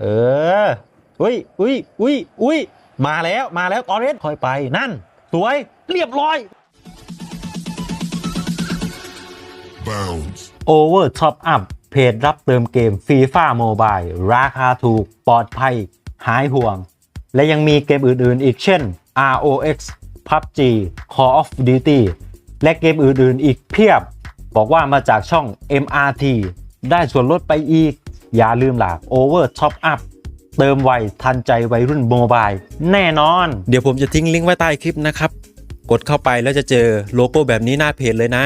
เออ อุ้ยอุ้ยอุ้ยอุ้ยมาแล้วมาแล้วตอนเรสค่อยไปนั่น สวยเรียบร้อย Bounds. Over Top Up เพจรับเติมเกม FIFA Mobile ราคาถูกปลอดภัย หายห่วง และยังมีเกมอื่นๆ อีกเช่น ROX PUBG Call of Duty และเกมอื่นๆ อีกเพียบ บอกว่ามาจากช่อง MRT ได้ส่วนลดไปอีก อย่าลืมหลาก Over Top Up เติมไวทันใจวัยรุ่นโมบายแน่นอน เดี๋ยวผมจะทิ้งลิงก์ไว้ใต้คลิปนะครับ กดเข้าไปแล้วจะเจอโลโก้แบบนี้หน้าเพจเลยนะ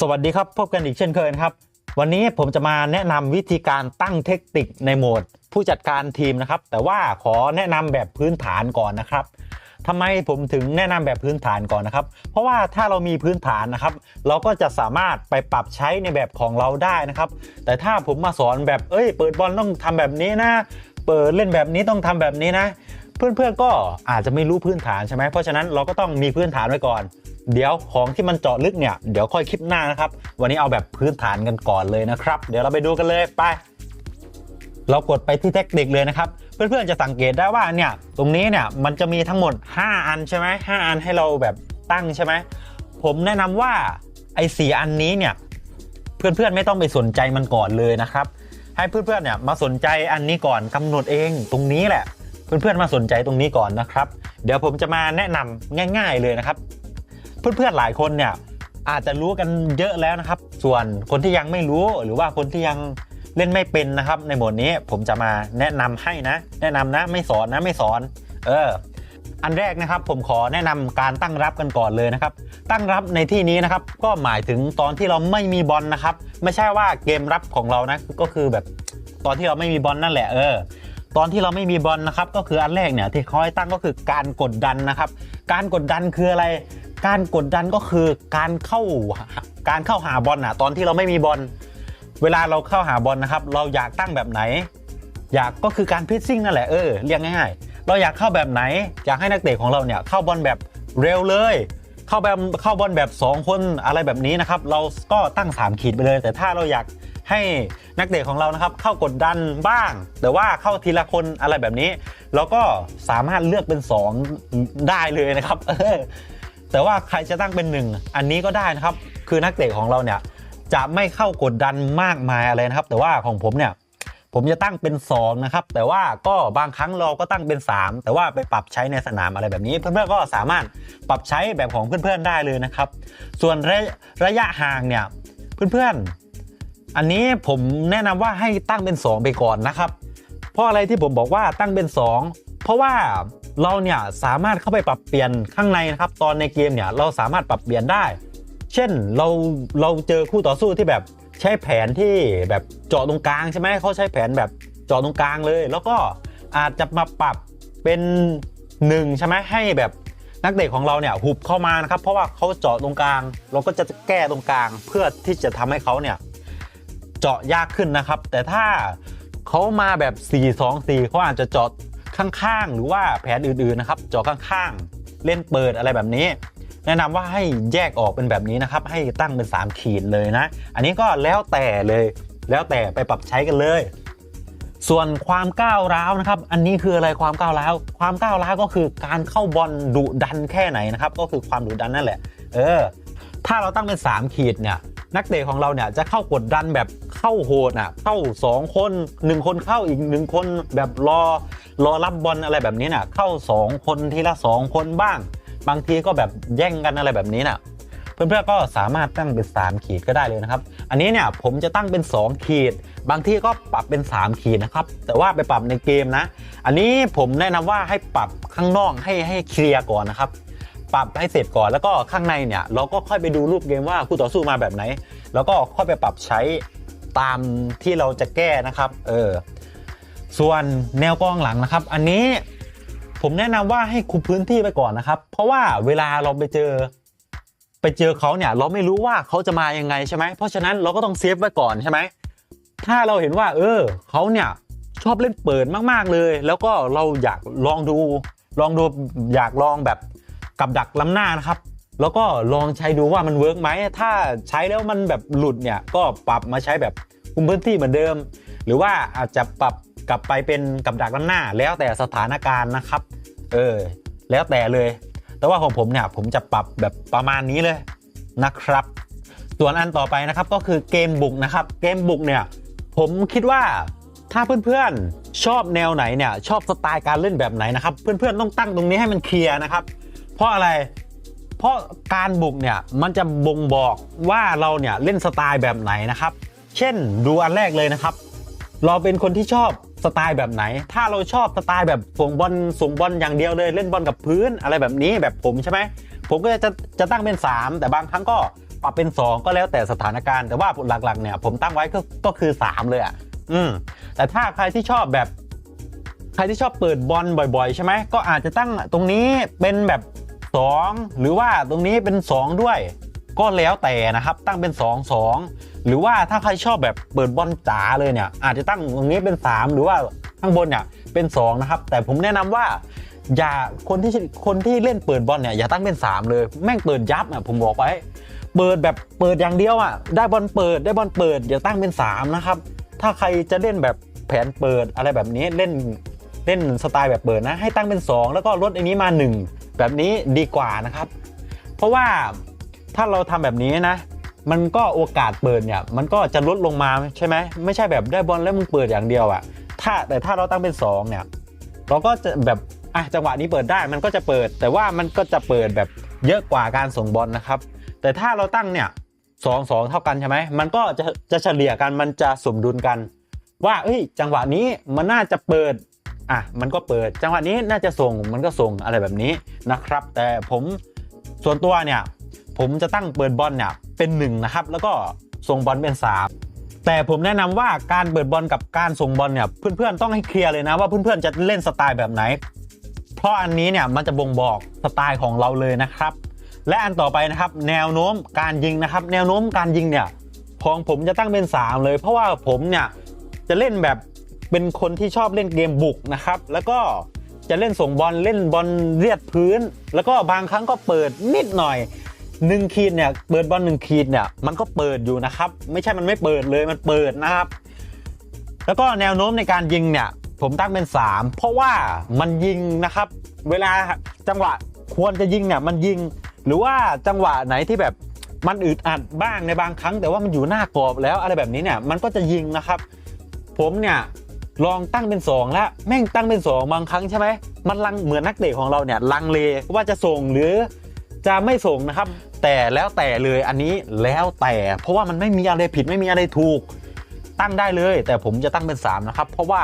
สวัสดีครับพบกันอีกเช่นเคยนะครับ วันนี้ผมจะมาแนะนำวิธีการตั้งเทคนิคในโหมด ผู้จัดการทีมนะครับ แต่ว่าขอแนะนำแบบพื้นฐานก่อนนะครับ ทำไมผมถึงแนะนำแบบพื้นฐานก่อนนะครับ เพราะว่าถ้าเรามีพื้นฐานนะครับ เราก็จะสามารถไปปรับใช้ในแบบของเราได้นะครับ แต่ถ้าผมมาสอนแบบเอ้ย เปิดบอลต้องทำแบบนี้นะ เปิดเล่นแบบนี้ต้องทำแบบนี้นะ เพื่อนๆก็อาจจะไม่รู้พื้นฐานใช่ไหมเพราะฉะนั้นเราก็ต้องมีพื้นฐานไว้ก่อนเดี๋ยวของที่มันเจาะลึกเนี่ยเดี๋ยวค่อยคลิปหน้านะครับ วันนี้เอาแบบพื้นฐานกันก่อนเลยนะครับ เดี๋ยวเราไปดูกันเลยไป เรากดไปที่เทคนิคเลยนะครับ เพื่อนๆจะสังเกตได้ว่าเนี่ยตรงนี้เนี่ยมันจะมีทั้งหมด 5 อันใช่ไหม5อันให้เราแบบตั้งใช่ไหมผมแนะนำว่าไอ้สอันนี้เนี่ยเพื่อนๆไม่ต้องไปสนใจมันก่อนเลยนะครับ ให้เพื่อนๆเนี่ยมาสนใจอันนี้ก่อนกำหนดเองตรงนี้แหละ เพื่อนๆมาสนใจตรงนี้ก่อนนะครับ เดี๋ยวผมจะมาแนะนำง่าย ๆเลยนะครับ เพื่อนๆหลายคนเนี่ยอาจจะรู้กันเยอะแล้วนะครับ ส่วนคนที่ยังไม่รู้หรือว่าคนที่ยัง เล่นไม่เป็นนะครับ ในโหมดนี้ผมจะมาแนะนำให้นะ แนะนำนะไม่สอนนะไม่สอน เออ อันแรกนะครับผมขอแนะนำการตั้งรับกันก่อนเลยนะครับ ตั้งรับในที่นี้นะครับ ก็หมายถึงตอนที่เราไม่มีบอลนะครับ ไม่ใช่ว่าเกมรับของเรานะก็คือแบบตอนที่เราไม่มีบอลนั่นแหละเออตอนที่เราไม่มีบอลนะครับก็คืออันแรกเนี่ยที่เขาให้ตั้งก็คือการกดดันนะครับ การกดดันคืออะไร การกดดันก็คือการเข้าการเข้าหาบอลนะตอนที่เราไม่มีบอล เวลาเราเข้าหาบอลนะครับ เราอยากตั้งแบบไหน อยากก็คือการพิชซิ่งนั่นแหละเออเรียกง่ายๆ เราอยากเข้าแบบไหน อยากให้นักเตะของเราเนี่ยเข้าบอลแบบเร็วเลย เข้าแบบเข้าบอลแบบ 2 คนอะไรแบบนี้นะครับ เราก็ตั้ง 3 ขีดไปเลย แต่ถ้าเราอยากให้นักเตะของเรานะครับ เข้ากดดันบ้าง แต่ว่าเข้าทีละคนอะไรแบบนี้ เราก็สามารถเลือกเป็น 2 ได้เลยนะครับเออแต่ว่าใครจะตั้งเป็นหนึ่งอันนี้ก็ได้นะครับ คือนักเตะของเราเนี่ย จะไม่เข้ากดดันมากมายอะไรนะครับ แต่ว่าของผมเนี่ยผมจะตั้งเป็น 2 นะครับ แต่ว่าก็บางครั้งเราก็ตั้งเป็น 3 แต่ว่าไปปรับใช้ในสนามอะไรแบบนี้ เพื่อนๆก็สามารถปรับใช้แบบของเพื่อนๆได้เลยนะครับ ส่วนระระยะห่างเนี่ยเพื่อนๆ อันนี้ผมแนะนำว่าให้ตั้งเป็น 2 ไปก่อนนะครับ เพราะอะไรที่ผมบอกว่าตั้งเป็น 2 เพราะว่าเราเนี่ยสามารถเข้าไปปรับเปลี่ยนข้างในนะครับ ตอนในเกมเนี่ยเราสามารถปรับเปลี่ยนได้ เช่นเราเราเจอคู่ต่อสู้ที่แบบใช้แผนที่แบบเจาะตรงกลางใช่ไหมเขาใช้แผนแบบเจาะตรงกลางเลย แล้วก็อาจจะมาปรับเป็นหนึ่งใช่ไหมให้แบบนักเตะของเราเนี่ยหุบเข้ามานะครับ เพราะว่าเขาเจาะตรงกลาง เราก็จะแก้ตรงกลางเพื่อที่จะทำให้เขาเนี่ยเจาะยากขึ้นนะครับ แต่ถ้าเขามาแบบ 4 2 4เขาอาจจะเจาะข้างๆ หรือว่าแผนอื่นๆนะครับ เจาะข้างๆ เล่นเปิดอะไรแบบนี้ แนะนำว่าให้แยกออกเป็นแบบนี้นะครับ ให้ตั้งเป็น 3 ขีดเลยนะ อันนี้ก็แล้วแต่เลย แล้วแต่ไปปรับใช้กันเลย ส่วนความก้าวร้าวนะครับ อันนี้คืออะไรความก้าวร้าว ความก้าวร้าวก็คือการเข้าบอลดุดันแค่ไหนนะครับ ก็คือความดุดันนั่นแหละ เออ ถ้าเราตั้งเป็น 3 ขีดเนี่ยนักเตะของเราเนี่ยจะเข้ากดดันแบบเข้าโหดอะเข้า 2 คน 1 คนเข้าอีก 1 คนแบบรอรอรับบอลอะไรแบบนี้น่ะเข้า 2 คนทีละ 2 คนบ้าง บางทีก็แบบแย่งกันอะไรแบบนี้นะ่ะเพื่อนๆก็สามารถตั้งเป็น 3 ขีดก็ได้เลยนะครับ อันนี้เนี่ยผมจะตั้งเป็น 2 ขีด บางที่ก็ปรับเป็น 3 ขีดนะครับ แต่ว่าไปปรับในเกมนะ อันนี้ผมแนะนำว่าให้ปรับข้างนอกให้ให้เคลียร์ก่อนนะครับ ปรับให้เสร็จก่อนแล้วก็ข้างในเนี่ย เราก็ค่อยไปดูรูปเกมว่าคู่ต่อสู้มาแบบไหน แล้วก็ค่อยไปปรับใช้ตามที่เราจะแก้นะครับ เออ ส่วนแนวกองหลังนะครับ อันนี้ ผมแนะนำว่าให้คุมพื้นที่ไปก่อนนะครับ เพราะว่าเวลาเราไปเจอ ไปเจอเขาเนี่ย เราไม่รู้ว่าเขาจะมายังไงใช่ไหมเพราะฉะนั้นเราก็ต้องเซฟไว้ก่อนใช่ไหมถ้าเราเห็นว่า เออเขาเนี่ยชอบเล่นเปิดมากๆเลย แล้วก็เราอยากลองดู ลองดูอยากลองแบบกับดักล้ำหน้านะครับ แล้วก็ลองใช้ดูว่ามันเวิร์กไหมถ้าใช้แล้วมันแบบหลุดเนี่ยก็ปรับมาใช้แบบคุมพื้นที่เหมือนเดิม หรือว่าอาจจะปรับ กลับไปเป็นกับดักด้านหน้า แล้วแต่สถานการณ์นะครับ เออ แล้วแต่เลย แต่ว่าของผมเนี่ยผมจะปรับแบบประมาณนี้เลยนะครับ ส่วนอันต่อไปนะครับก็คือเกมบุกนะครับ เกมบุกเนี่ยผมคิดว่าถ้าเพื่อนๆชอบแนวไหนเนี่ยชอบสไตล์การเล่นแบบไหนนะครับ เพื่อนๆต้องตั้งตรงนี้ให้มันเคลียร์นะครับ เพราะอะไรเพราะการบุกเนี่ยมันจะบ่งบอกว่าเราเนี่ยเล่นสไตล์แบบไหนนะครับ เช่นดูอันแรกเลยนะครับ เราเป็นคนที่ชอบสไตล์แบบไหน ถ้าเราชอบสไตล์แบบส่งบอลส่งบอลอย่างเดียวเลยเล่นบอลกับพื้นอะไรแบบนี้แบบผมใช่ไหมผมก็จะจะตั้งเป็น 3 แต่บางครั้งก็ปรับเป็น 2 ก็แล้วแต่สถานการณ์แต่ว่าหลักๆเนี่ยผมตั้งไว้ก็ก็คือ 3 เลยอะอืมแต่ถ้าใครที่ชอบแบบใครที่ชอบเปิดบอลบ่อย ๆ ใช่ไหมก็อาจจะตั้งตรงนี้เป็นแบบ 2 หรือว่าตรงนี้เป็น 2 ด้วย ก็แล้วแต่นะครับตั้งเป็น 2 2 หรือว่าถ้าใครชอบแบบเปิดบอลจ๋าเลยเนี่ยอาจจะตั้งตรงนี้เป็น 3 หรือว่าข้างบนเนี่ยเป็น 2 นะครับ แต่ผมแนะนำว่าอย่าคนที่คนที่เล่นเปิดบอลเนี่ยอย่าตั้งเป็น 3 เลย แม่งเปิดยับอะผมบอกไว้เปิดแบบเปิดอย่างเดียวอะได้บอลเปิดได้บอลเปิดอย่าตั้งเป็น 3 นะครับ ถ้าใครจะเล่นแบบแผนเปิดอะไรแบบนี้เล่นเล่นสไตล์แบบเปิดนะให้ตั้งเป็น 2 แล้วก็ลดอันนี้มา 1 แบบนี้ดีกว่านะครับ เพราะว่า ถ้าเราทำแบบนี้นะ มันก็โอกาสเปิดเนี่ย มันก็จะลดลงมาใช่ไหมไม่ใช่แบบได้บอลแล้วมึงเปิดอย่างเดียวอะ่ะถ้าแต่ถ้าเราตั้งเป็น 2 เนี่ย เราก็จะแบบอะจังหวะนี้เปิดได้มันก็จะเปิด แต่ว่ามันก็จะเปิดแบบเยอะกว่าการส่งบอลนะครับ แต่ถ้าเราตั้งเนี่ยสองสองเท่ากันใช่ไหมมันก็จะจะเฉลี่ยกันมันจะสมดุลกัน ว่าเอ้ยจังหวะนี้มันน่าจะเปิดอะมันก็เปิด จังหวะนี้น่าจะส่งมันก็ส่งอะไรแบบนี้นะครับ แต่ผมส่วนตัวเนี่ย ผมจะตั้งเปิดบอลเนี่ยเป็นหนึ่งนะครับแล้วก็ส่งบอลเป็นสามแต่ผมแนะนำว่าการเปิดบอลกับการส่งบอลเนี่ยเพื่อนๆต้องให้เคลียร์เลยนะว่าเพื่อนๆจะเล่นสไตล์แบบไหน เพราะอันนี้เนี่ยมันจะบ่งบอกสไตล์ของเราเลยนะครับ และอันต่อไปนะครับแนวโน้มการยิงนะครับ แนวโน้มการยิงเนี่ยของผมจะตั้งเป็น 3 เลย เพราะว่าผมเนี่ยจะเล่นแบบเป็นคนที่ชอบเล่นเกมบุกนะครับ แล้วก็จะเล่นส่งบอลเล่นบอลเรียดพื้น แล้วก็บางครั้งก็เปิดนิดหน่อย หนึ่งขีดเนี่ยเปิดบอลหนึ่งขีดเนี่ยมันก็เปิดอยู่นะครับ ไม่ใช่มันไม่เปิดเลยมันเปิดนะครับ แล้วก็แนวโน้มในการยิงเนี่ยผมตั้งเป็น 3 เพราะว่ามันยิงนะครับ เวลาจังหวะควรจะยิงเนี่ยมันยิง หรือว่าจังหวะไหนที่แบบมันอึดอัดบ้างในบางครั้ง แต่ว่ามันอยู่หน้ากรอบแล้วอะไรแบบนี้เนี่ยมันก็จะยิงนะครับ ผมเนี่ยลองตั้งเป็น 2 แล้วแม่งตั้งเป็น 2 บางครั้งใช่ไหมมันลังเหมือนนักเตะของเราเนี่ยลังเลว่าจะส่งหรือ จะไม่ส่งนะครับ แต่แล้วแต่เลยอันนี้แล้วแต่ เพราะว่ามันไม่มีอะไรผิดไม่มีอะไรถูก ตั้งได้เลย แต่ผมจะตั้งเป็น 3 นะครับ เพราะว่า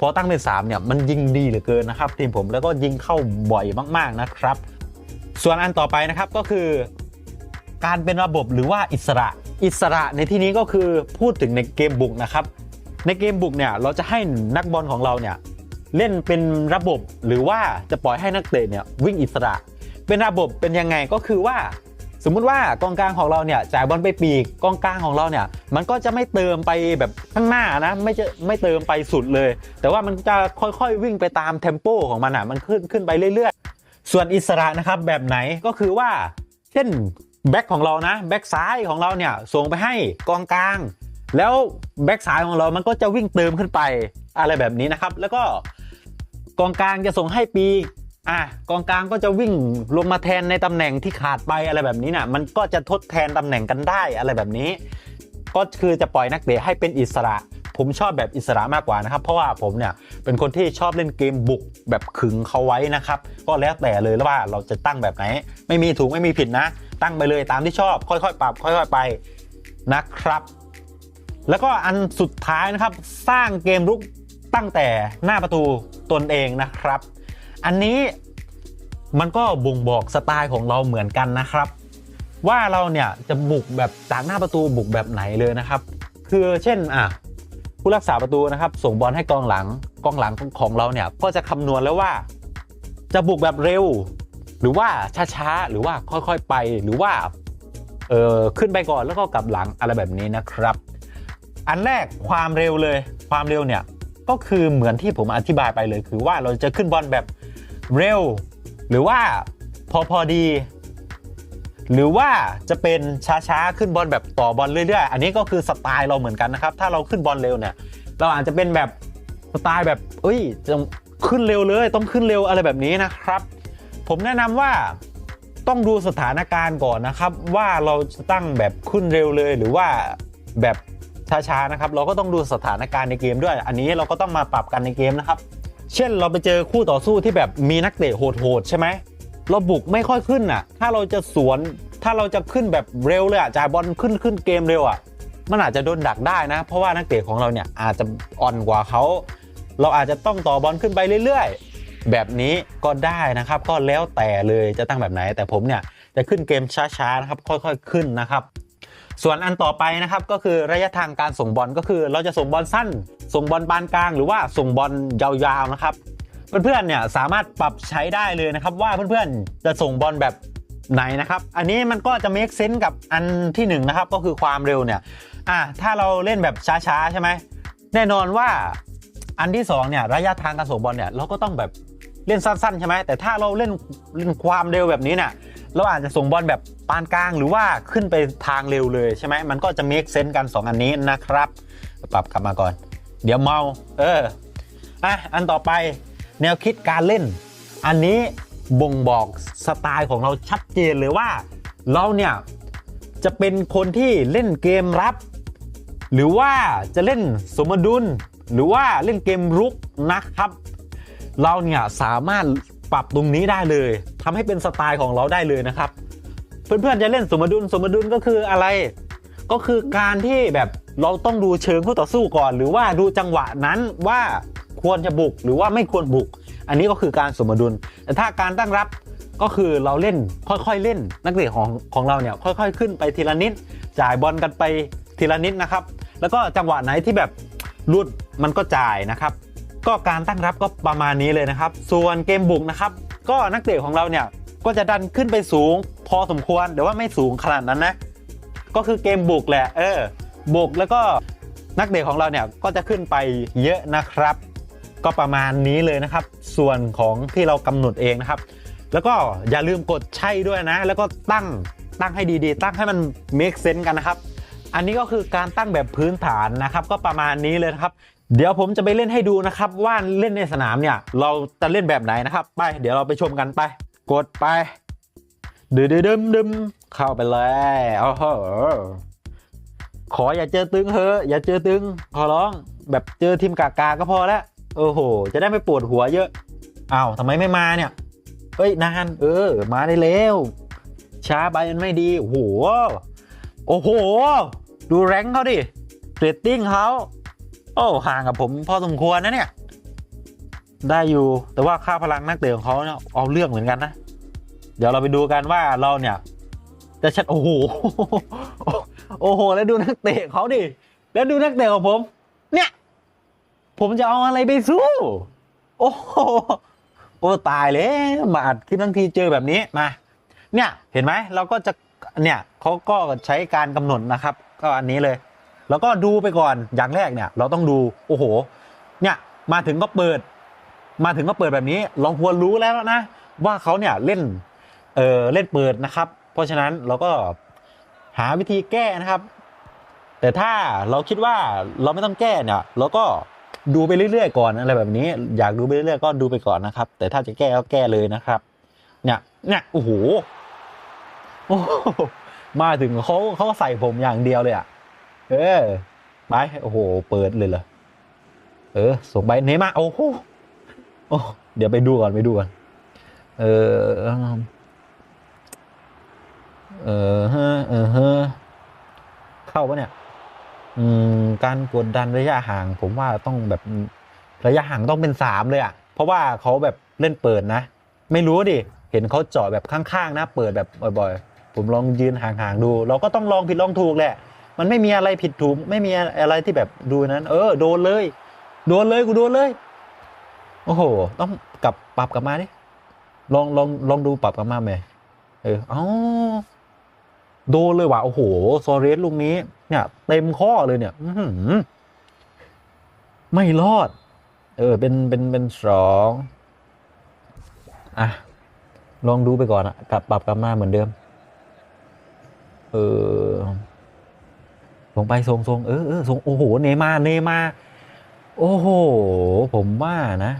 พอตั้งเป็น 3 เนี่ยมันยิงดีเหลือเกินนะครับทีมผมแล้วก็ยิงเข้าบ่อยมากๆนะครับ ส่วนอันต่อไปนะครับก็คือ การเป็นระบบหรือว่าอิสระอิสระในที่นี้ก็คือพูดถึงในเกมบุกนะครับ ในเกมบุกเนี่ยเราจะให้นักบอลของเราเนี่ยเล่นเป็นระบบหรือว่าจะปล่อยให้นักเตะเนี่ยวิ่งอิสระ เป็นระบบเป็นยังไงก็คือว่า สมมุติว่ากองกลางของเราเนี่ยจ่ายบอลไปปีกกองกลางของเราเนี่ย มันก็จะไม่เติมไปแบบข้างหน้านะไม่จะไม่เติมไปสุดเลย แต่ว่ามันจะค่อยๆวิ่งไปตามเทมโปของมันอะมันขึ้นขึ้นไปเรื่อยๆ ส่วนอิสระนะครับแบบไหนก็คือว่า เช่นแบ็คของเรานะแบ็คซ้ายของเราเนี่ยส่งไปให้กองกลาง แล้วแบ็คซ้ายของเรามันก็จะวิ่งเติมขึ้นไปอะไรแบบนี้นะครับ แล้วก็กองกลางจะส่งให้ปีก อะกองกลางก็จะวิ่งลงมาแทนในตำแหน่งที่ขาดไปอะไรแบบนี้น่ะ มันก็จะทดแทนตำแหน่งกันได้อะไรแบบนี้ ก็คือจะปล่อยนักเตะให้เป็นอิสระ ผมชอบแบบอิสระมากกว่านะครับ เพราะว่าผมเนี่ยเป็นคนที่ชอบเล่นเกมบุกแบบขึงเขาไว้นะครับ ก็แล้วแต่เลยว่าเราจะตั้งแบบไหน ไม่มีถูกไม่มีผิดนะ ตั้งไปเลยตามที่ชอบค่อยๆ ปรับค่อย ๆ ไปนะครับ แล้วก็อันสุดท้ายนะครับสร้างเกมรุกตั้งแต่หน้าประตูตนเองนะครับ อันนี้มันก็บ่งบอกสไตล์ของเราเหมือนกันนะครับ ว่าเราเนี่ยจะบุกแบบจากหน้าประตูบุกแบบไหนเลยนะครับ คือเช่นอะผู้รักษาประตูนะครับ ส่งบอลให้กองหลังกองหลังของเราเนี่ยก็จะคำนวณแล้วว่า จะบุกแบบเร็ว หรือว่าช้าๆหรือว่าค่อยๆไปหรือว่าเออขึ้นไปก่อนแล้วก็กลับหลังอะไรแบบนี้นะครับ อันแรกความเร็วเลยความเร็วเนี่ยก็คือเหมือนที่ผมอธิบายไปเลย คือว่าเราจะขึ้นบอลแบบ เร็ว หรือว่าพอพอดี หรือว่าจะเป็นช้าๆ ขึ้นบอลแบบต่อบอลเรื่อยๆ อันนี้ก็คือสไตล์เราเหมือนกันนะครับ ถ้าเราขึ้นบอลเร็วเนี่ย เราอาจจะเป็นแบบสไตล์แบบ เอ้ยจะขึ้นเร็วเลย ต้องขึ้นเร็วอะไรแบบนี้นะครับ ผมแนะนำว่าต้องดูสถานการณ์ก่อนนะครับ ว่าเราจะตั้งแบบขึ้นเร็วเลย หรือว่าแบบช้าๆนะครับ เราก็ต้องดูสถานการณ์ในเกมด้วย อันนี้เราก็ต้องมาปรับกันในเกมนะครับ เช่นเราไปเจอคู่ต่อสู้ที่แบบมีนักเตะโหดๆใช่ไหมเราบุกไม่ค่อยขึ้นอะ ถ้าเราจะสวน ถ้าเราจะขึ้นแบบเร็วเลยอะจ่ายบอลขึ้นขึ้นเกมเร็วอะ มันอาจจะโดนดักได้นะ เพราะว่านักเตะของเราเนี่ยอาจจะอ่อนกว่าเขา เราอาจจะต้องต่อบอลขึ้นไปเรื่อยๆ แบบนี้ก็ได้นะครับ ก็แล้วแต่เลยจะตั้งแบบไหน แต่ผมเนี่ยจะขึ้นเกมช้าๆนะครับ ค่อยๆขึ้นนะครับ ส่วนอันต่อไปนะครับก็คือระยะทางการส่งบอลก็คือ เราจะส่งบอลสั้น ส่งบอลปานกลาง หรือว่าส่งบอลยาวๆนะครับเพื่อนๆเนี่ยสามารถปรับใช้ได้เลยนะครับว่าเพื่อนๆจะส่งบอลแบบไหนนะครับ อันนี้มันก็จะ make sense กับอันที่หนึ่งนะครับก็คือความเร็วเนี่ยอะถ้าเราเล่นแบบช้าๆใช่ไหมแน่นอนว่าอันที่สองเนี่ยระยะทางการส่งบอลเนี่ยเราก็ต้องแบบเล่นสั้นๆใช่ไหมแต่ถ้าเราเล่นเล่นความเร็วแบบนี้เนี่ย เราอาจจะส่งบอลแบบปานกลางหรือว่าขึ้นไปทางเร็วเลยใช่ไหมมันก็จะ make sense กันสองอันนี้นะครับ ปรับกลับมาก่อน เดี๋ยวเมาเอออะอันต่อไปแนวคิดการเล่น อันนี้บ่งบอกสไตล์ของเราชัดเจนเลยว่า เราเนี่ยจะเป็นคนที่เล่นเกมรับ หรือว่าจะเล่นสมดุล หรือว่าเล่นเกมรุกนะครับ เราเนี่ยสามารถปรับตรงนี้ได้เลย ทำให้เป็นสไตล์ของเราได้เลยนะครับ เพื่อนๆจะเล่นสมดุลสมดุลก็คืออะไร ก็คือการที่แบบเราต้องดูเชิงคู่ต่อสู้ก่อน หรือว่าดูจังหวะนั้นว่าควรจะบุกหรือว่าไม่ควรบุก อันนี้ก็คือการสมดุล แต่ถ้าการตั้งรับก็คือเราเล่นค่อยๆเล่นนักเตะของของเราเนี่ยค่อย ๆ ขึ้นไปทีละนิด จ่ายบอลกันไปทีละนิดนะครับ แล้วก็จังหวะไหนที่แบบหลุดมันก็จ่ายนะครับ ก็การตั้งรับก็ประมาณนี้เลยนะครับ ส่วนเกมบุกนะครับ ก็นักเตะของเราเนี่ยก็จะดันขึ้นไปสูงพอสมควรแต่ว่าไม่สูงขนาดนั้นนะ ก็คือเกมบุกแหละเออบุกแล้วก็นักเตะของเราเนี่ยก็จะขึ้นไปเยอะนะครับ ก็ประมาณนี้เลยนะครับ ส่วนของที่เรากำหนดเองนะครับ แล้วก็อย่าลืมกดใช่ด้วยนะ แล้วก็ตั้งตั้งให้ดีๆ ตั้งให้มัน make sense กันนะครับ อันนี้ก็คือการตั้งแบบพื้นฐานนะครับ ก็ประมาณนี้เลยครับ เดี๋ยวผมจะไปเล่นให้ดูนะครับ ว่าเล่นในสนามเนี่ย เราจะเล่นแบบไหนนะครับ ไป เดี๋ยวเราไปชมกันไป กดไปดึดดึมดึมเข้าไปเลยโอ้โหขออย่าเจอตึงเฮออย่าเจอตึง ขอร้องแบบเจอทีมกากาก็พอแล้วโอ้โห จะได้ไม่ปวดหัวเยอะอ้าวทำไมไม่มาเนี่ยเฮ้ยนานเออ มาได้แล้วช้าไปมันไม่ดีโอ้โหโอ้โห ดูแรงเขาดิเรตติ้งเขา โอ้ห่างกับผมพอสมควรนะเนี่ย ได้อยู่แต่ว่าค่าพลังนักเตะของเขาเนี่ยเอาเรื่องเหมือนกันนะ เดี๋ยวเราไปดูกันว่าเราเนี่ยจะชัดโอ้โหโอ้โห แล้วดูนักเตะเขาดิแล้วดูนักเตะของผม เนี่ย ผมจะเอาอะไรไปสู้ โอ้โหโอ้ตายเลยมาอัดคลิปทั้งทีเจอแบบนี้มา เนี่ยเห็นไหมเราก็จะเนี่ยเขาก็ใช้การกำหนดนะครับ ก็อันนี้เลย แล้วก็ดูไปก่อนอย่างแรกเนี่ย เราต้องดูโอ้โห เนี่ยมาถึงก็เปิด มาถึงก็เปิดแบบนี้ เราควรรู้แล้วนะ ว่าเขาเนี่ยเล่นเออเล่นเปิดนะครับ เพราะฉะนั้นเราก็หาวิธีแก้นะครับ แต่ถ้าเราคิดว่าเราไม่ต้องแก้เนี่ยเราก็ดูไปเรื่อยๆก่อนอะไรแบบนี้ อยากดูไปเรื่อยๆก็ดูไปก่อนนะครับ แต่ถ้าจะแก้ก็แก้เลยนะครับ เนี่ยเนี่ยโอ้โหมาถึงเขาเขาใส่ผมอย่างเดียวเลยอะ เออไปโอ้โห เปิดเลยเหรอเออ ส่งไปเนมาโอ้โหโอ้เดี๋ยวไปดูก่อนไปดูก่อนเออเออฮะเออฮะเข้าปะเนี่ย อืม การกดดันระยะห่าง ผมว่าต้องแบบระยะห่างต้องเป็นสามเลยอะ เพราะว่าเขาแบบเล่นเปิดนะ ไม่รู้ดิ เห็นเขาเจาะแบบข้างๆนะ เปิดแบบบ่อยๆ ผมลองยืนห่างๆดู เราก็ต้องลองผิดลองถูกแหละ มันไม่มีอะไรผิดถูก ไม่มีอะไรที่แบบดูนั้น เออ โดนเลย โดนเลยกูโดนเลย โอ้โห ต้องกลับปรับกลับมาดิลองลองลองดูปรับกลับมาไหมเอออ้าโดนเลยว่ะโอ้โหโซเรสลูกนี้ เนี่ย เต็มข้อเลยเนี่ยอไม่รอด เออ เป็นเป็นเป็นสองอะลองดูไปก่อนอะกลับปรับกลับมาเหมือนเดิม เออ ส่งไปส่งส่งเออเออส่งโอ้โหเนมาเนมาโอ้โห ผมว่านะ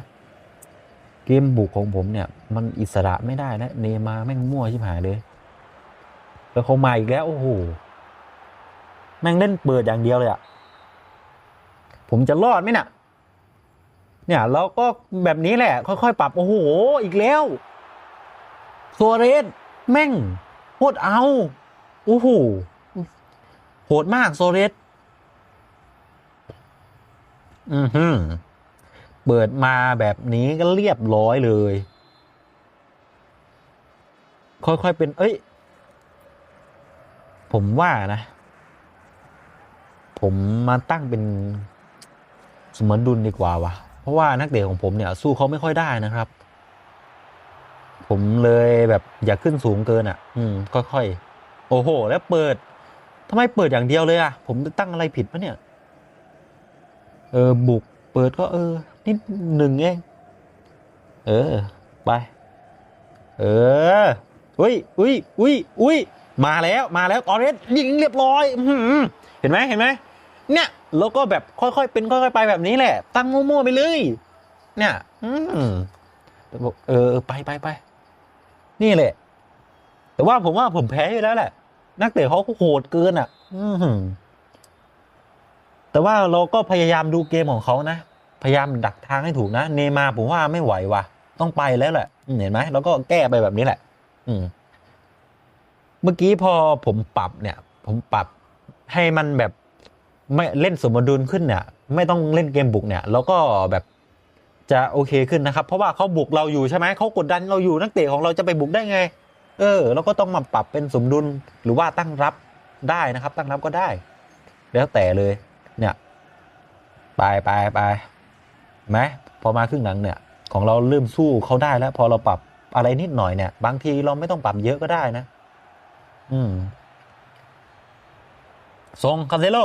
เกมบุกของผมเนี่ย มันอิสระไม่ได้นะเนมาแม่งมั่วชิบหายเลย แล้วเขามาอีกแล้ว โอ้โหแม่งเล่นเปิดอย่างเดียวเลยอะผมจะรอดไหมเนี่ยเนี่ยเราก็แบบนี้แหละ ค่อยๆปรับโอ้โห อีกแล้วโซเรสแม่งโคตรเอา โอ้โห หดมากโซเรสอือหือเปิดมาแบบนี้ก็เรียบร้อยเลย ค่อย ๆ เป็น เอ้ย ผมว่านะ ผมมาตั้งเป็นสมดุลดีกว่าวะเพราะว่านักเตะของผมเนี่ย สู้เขาไม่ค่อยได้นะครับ ผมเลยแบบอย่าขึ้นสูงเกินอะ อืม ค่อยๆ โอ้โห แล้วเปิด ทำไมเปิดอย่างเดียวเลยอะ ผมตั้งอะไรผิดปะเนี่ย เออ บุก เปิดก็เออ นิดหนึ่งเอง เออ ไป เออ อุ้ยอุ้ยอุ้ยอุ้ยมาแล้วมาแล้วตอนนี้ยิงเรียบร้อยอเห็นไหมเห็นไหมเนี่ยแล้วก็แบบค่อยๆเป็นค่อยๆไปแบบนี้แหละ ตั้งมั่วๆไปเลย เนี่ยอืมเออไปไปไปนี่แหละ แต่ว่าผมว่าผมแพ้อยู่แล้วแหละ นักเตะเขาโหดเกินอะ อืแต่ว่าเราก็พยายามดูเกมของเขานะ พยายามดักทางให้ถูกนะ เนมาผมว่าไม่ไหวว่ะ ต้องไปแล้วแหละเห็นไหมแล้วก็แก้ไปแบบนี้แหละ อืม เมื่อกี้พอผมปรับเนี่ย ผมปรับให้มันแบบไม่เล่นสมดุลขึ้นเนี่ย ไม่ต้องเล่นเกมบุกเนี่ย แล้วก็แบบจะโอเคขึ้นนะครับ เพราะว่าเขาบุกเราอยู่ใช่ไหมเขากดดันเราอยู่นักเตะของเราจะไปบุกได้ไง เออเราก็ต้องมาปรับเป็นสมดุลหรือว่าตั้งรับได้นะครับ ตั้งรับก็ได้ แล้วแต่เลยเนี่ยไปไปไปไหมพอมาครึ่งหลังเนี่ย ของเราเริ่มสู้เขาได้แล้ว พอเราปรับอะไรนิดหน่อยเนี่ย บางทีเราไม่ต้องปรับเยอะก็ได้นะ อืมทรงคาเซโล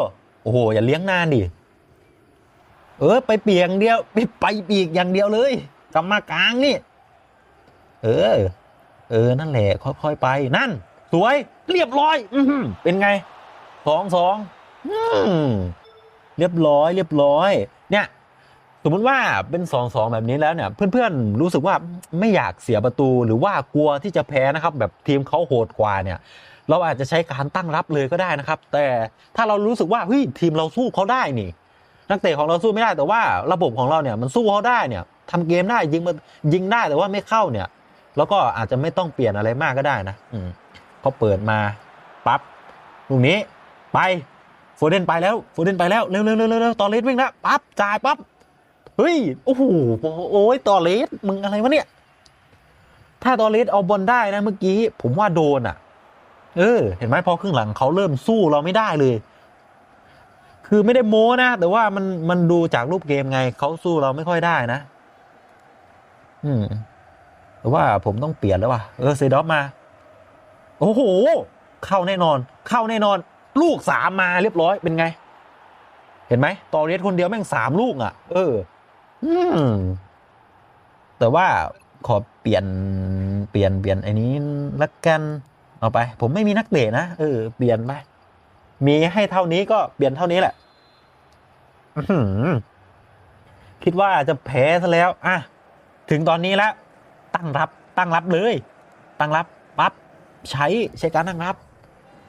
โอ้โห อย่าเลี้ยงนานดิเออ ไปเปียงเดียว ไปไปปีกอย่างเดียวเลยกลับมากลางนี่ เออ เออ นั่นแหละ ค่อยๆไป นั่น สวย เรียบร้อย อืเป็นไงสองสองเรียบร้อย เรียบร้อย เนี่ย สมมติว่าเป็นสองสองแบบนี้แล้วเนี่ย เพื่อนๆ รู้สึกว่าไม่อยากเสียประตูหรือว่ากลัวที่จะแพ้นะครับ แบบทีมเขาโหดกว่าเนี่ย เราอาจจะใช้การตั้งรับเลยก็ได้นะครับ แต่ถ้าเรารู้สึกว่าเฮ้ยทีมเราสู้เขาได้นี่นักเตะของเราสู้ไม่ได้แต่ว่าระบบของเราเนี่ยมันสู้เขาได้เนี่ยทำเกมได้ยิงมายิงได้แต่ว่าไม่เข้าเนี่ย แล้วก็อาจจะไม่ต้องเปลี่ยนอะไรมากก็ได้นะอืมเขาเปิดมาปั๊บลูกนี้ไปโฟเดนไปแล้วโฟเดนไปแล้วเร็วเร็วเร็วเร็วตอเลสวิ่งแล้วปั๊บจ่ายปั๊บเฮ้ยโอ้โหโอ้ยตอเลสมึงอะไรวะเนี่ย ถ้าตอเลสเอาบอลได้นะเมื่อกี้ ผมว่าโดนอะ เออ เห็นไหมพอครึ่งหลังเขาเริ่มสู้เราไม่ได้เลย คือไม่ได้โม้นะแต่ว่ามันมันดูจากรูปเกมไงเขาสู้เราไม่ค่อยได้นะ อืม ว่าผมต้องเปลี่ยนแล้วว่ะเออเซดอฟมา โอ้โห เข้าแน่นอน เข้าแน่นอน ลูกสามมาเรียบร้อยเป็นไง เห็นไหมตอเรสคนเดียวแม่งสามลูกอะ เออ อืมแต่ว่าขอเปลี่ยนเปลี่ยนเปลี่ยนไอ้นี้ละกันเอาไป ผมไม่มีนักเตะนะเออเปลี่ยนไปมีให้เท่านี้ก็เปลี่ยนเท่านี้แหละคิดว่าจะแพ้ซะแล้ว อะ ถึงตอนนี้แล้ว ตั้งรับตั้งรับเลย ตั้งรับปั๊บใช้ใช้การตั้งรับ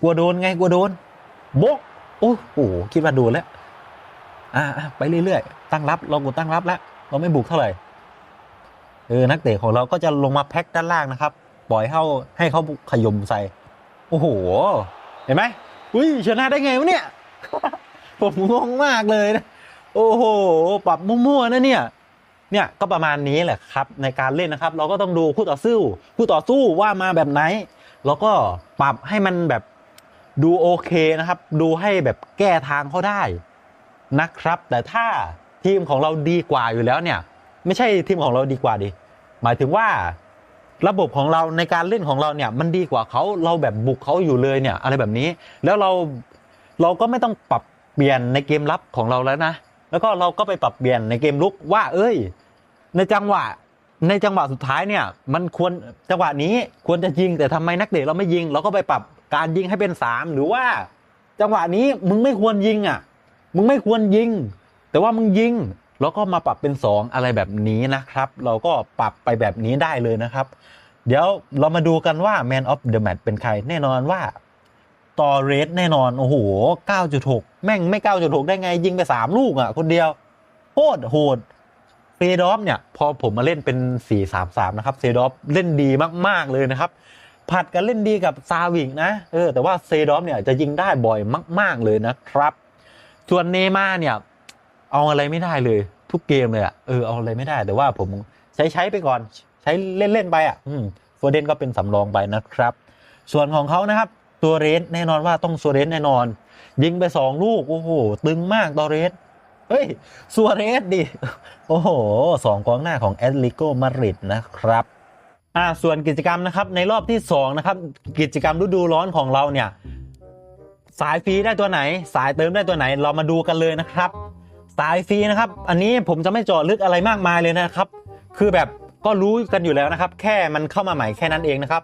กลัวโดนไงกลัวโดนโบกโอ้โหคิดว่าโดนแล้วอะอะไปเรื่อยๆตั้งรับเรากดตั้งรับแล้วเราไม่บุกเท่าไหร่เออนักเตะของเราก็จะลงมาแพ็คด้านล่างนะครับ ปล่อยให้าให้เขาขยมใส่โอ้โห เห็นไหมอุ้ยชนะได้ไงวะเนี่ยผมงงมากเลยนะโอ้โห ปรับมั่วๆนะเนี่ย เนี่ยก็ประมาณนี้แหละครับในการเล่นนะครับ เราก็ต้องดูคู่ต่อสู้คู่ต่อสู้ว่ามาแบบไหน แล้วก็ปรับให้มันแบบดูโอเคนะครับ ดูให้แบบแก้ทางเขาได้นะครับ แต่ถ้าทีมของเราดีกว่าอยู่แล้วเนี่ย ไม่ใช่ทีมของเราดีกว่าดิหมายถึงว่า ระบบของเราในการเล่นของเราเนี่ย มันดีกว่าเขาเราแบบบุกเขาอยู่เลยเนี่ย อะไรแบบนี้ แล้วเราเราก็ไม่ต้องปรับเปลี่ยนในเกมรับของเราแล้วนะ แล้วก็เราก็ไปปรับเปลี่ยนในเกมลุกว่า เอ้ย ในจังหวะในจังหวะสุดท้ายเนี่ย มันควรจังหวะนี้ควรจะยิงแต่ทำไมนักเตะเราไม่ยิง เราก็ไปปรับการยิงให้เป็นสามหรือว่า จังหวะนี้มึงไม่ควรยิงอะ มึงไม่ควรยิง แต่ว่ามึงยิงแล้วก็มาปรับเป็น2อะไรแบบนี้นะครับ เราก็ปรับไปแบบนี้ได้เลยนะครับ เดี๋ยวเรามาดูกันว่า Man of the Match เป็นใครแน่นอนว่า ตอเรสแน่นอน โอ้โห 9.6 แม่งไม่ 9.6 ได้ไง ยิงไป 3 ลูกอะ คนเดียวโคตรโหดเฟดอฟเนี่ย พอผมมาเล่นเป็น 4-3-3 นะครับเซดอฟเล่นดีมาก ๆ เลยนะครับ ผัดกันเล่นดีกับซาวิกนะ เออ แต่ว่าเซดอฟเนี่ยจะยิงได้บ่อยมาก ๆ เลยนะครับ ส่วนเนมาเนี่ย เอาอะไรไม่ได้เลย ทุกเกมเลยอะเออ เอาอะไรไม่ได้ แต่ว่าผมใช้ใช้ไปก่อน ใช้เล่น ๆ ไปอะ อืมโฟเดนก็เป็นสำรองไปนะครับ ส่วนของเขานะครับ ตัวเรสแน่นอนว่าต้องตัวเรสแน่นอน ยิงไปสองลูก โอ้โห ตึงมากตัวเรสเฮ้ยซัวเรสดิ โอ้โหสองกองหน้าของแอตเลติโกมาดริดนะครับอ่าส่วนกิจกรรมนะครับในรอบที่2นะครับกิจกรรมฤดูร้อนของเราเนี่ยสายฟรีได้ตัวไหน สายเติมได้ตัวไหน เรามาดูกันเลยนะครับ สายฟรีนะครับ อันนี้ผมจะไม่เจาะลึกอะไรมากมายเลยนะครับ คือแบบก็รู้กันอยู่แล้วนะครับ แค่มันเข้ามาใหม่แค่นั้นเองนะครับ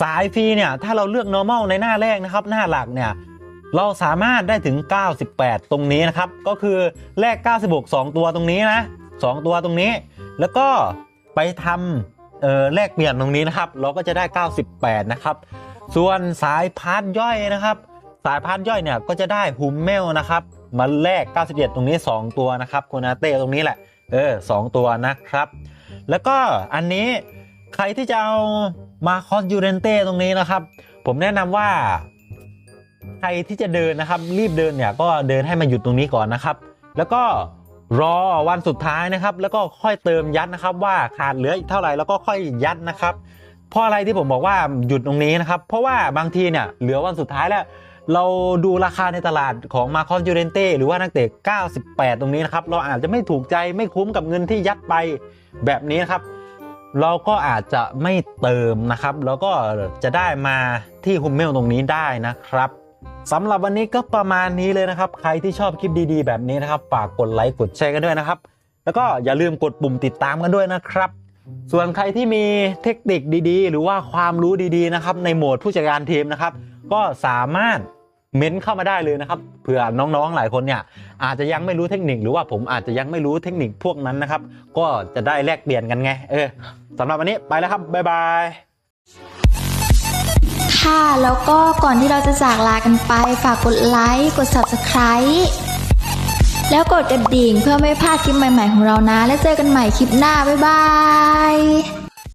สายฟรีเนี่ยถ้าเราเลือก normal ในหน้าแรกนะครับหน้าหลักเนี่ยเราสามารถได้ถึง 98 ตรงนี้นะครับ ก็คือแลก 96 2 ตัวตรงนี้นะ 2 ตัวตรงนี้ แล้วก็ไปทำเอ่อแลกเปลี่ยนตรงนี้นะครับ เราก็จะได้ 98 นะครับ ส่วนสายพาร์ทย่อยนะครับ สายพาร์ทย่อยเนี่ยก็จะได้ฮุมเมลนะครับมาแลก 97 ตรงนี้ 2 ตัวนะครับโคนาเต้ตรงนี้แหละ เออสองตัวนะครับ แล้วก็อันนี้ใครที่จะเอา มาคอสยูเรนเต้ตรงนี้นะครับ ผมแนะนำว่า ใครที่จะเดินนะครับ รีบเดินเนี่ยก็เดินให้มันหยุดตรงนี้ก่อนนะครับ แล้วก็รอวันสุดท้ายนะครับ แล้วก็ค่อยเติมยัดนะครับว่าขาดเหลืออีกเท่าไหร่แล้วก็ค่อยยัดนะครับเพราะอะไรที่ผมบอกว่าหยุดตรงนี้นะครับ เพราะว่าบางทีเนี่ยเหลือวันสุดท้ายแล้ว เราดูราคาในตลาดของมาคอนยูเรนเต้หรือว่านักเตะ 98 ตรงนี้นะครับ เราอาจจะไม่ถูกใจไม่คุ้มกับเงินที่ยัดไปแบบนี้นะครับ เราก็อาจจะไม่เติมนะครับ แล้วก็จะได้มาที่ฮุมเมลตรงนี้ได้นะครับสำหรับวันนี้ก็ประมาณนี้เลยนะครับ ใครที่ชอบคลิปดีๆ แบบนี้นะครับ ฝากกดไลค์กดแชร์กันด้วยนะครับ แล้วก็อย่าลืมกดปุ่มติดตามกันด้วยนะครับ ส่วนใครที่มีเทคนิคดีๆ หรือว่าความรู้ดีๆนะครับในโหมดผู้จัดการทีมนะครับ ก็สามารถ เม้นเข้ามาได้เลยนะครับเผื่อน้องๆหลายคนเนี่ยอาจจะยังไม่รู้เทคนิคหรือว่าผมอาจจะยังไม่รู้เทคนิคพวกนั้นนะครับ ก็จะได้แลกเปลี่ยนกันไง เออสำหรับวันนี้ไปแล้วครับบ๊ายบายค่ะ แล้วก็ก่อนที่เราจะจากลากันไป ฝากกดไลค์กด Subscribe แล้วกดกระดิ่งเพื่อไม่พลาดคลิปใหม่ ๆ ของเรานะ แล้วเจอกันใหม่คลิปหน้า บ๊ายบาย